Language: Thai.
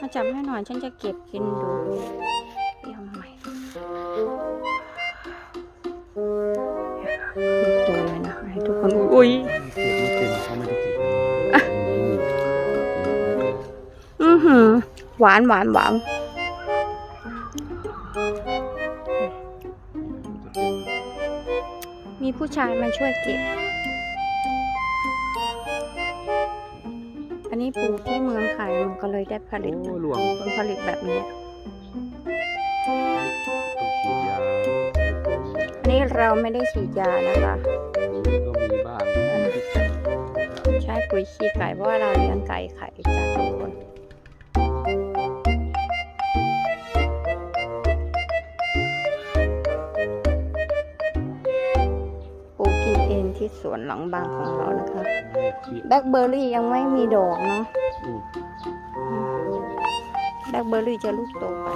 มาจับให้หน่อยฉันจะเก็บกินดูเดี๋ยวใหม่ตัวเลยนะให้ทุกคนอุ้ยเก็บไม่เป็นเขาไม่ได้เก็บอือหือหวานหวานหวานมีผู้ชายมาช่วยเก็บ นนี้ปลูกที่เมืองไทยมันก็เลยได้ผลิตโอ้หลวง ผลผลิตแบบนี้ ต้องฉีดยาอันนี้เราไม่ได้ฉีดยานะคะ ก็มีบ้างที่จับใช้ปุ๋ยขี้ไก่เพราะว่าเราเลี้ยงไก่ไข่จ้าทุกคนปลูกกินเองที่สวนหลังบ้านของเรานะคะ แบ็คเบอร์รี่ยังไม่มีดอกเนาะแบ็คเบอร์รี่จะลูกโตไป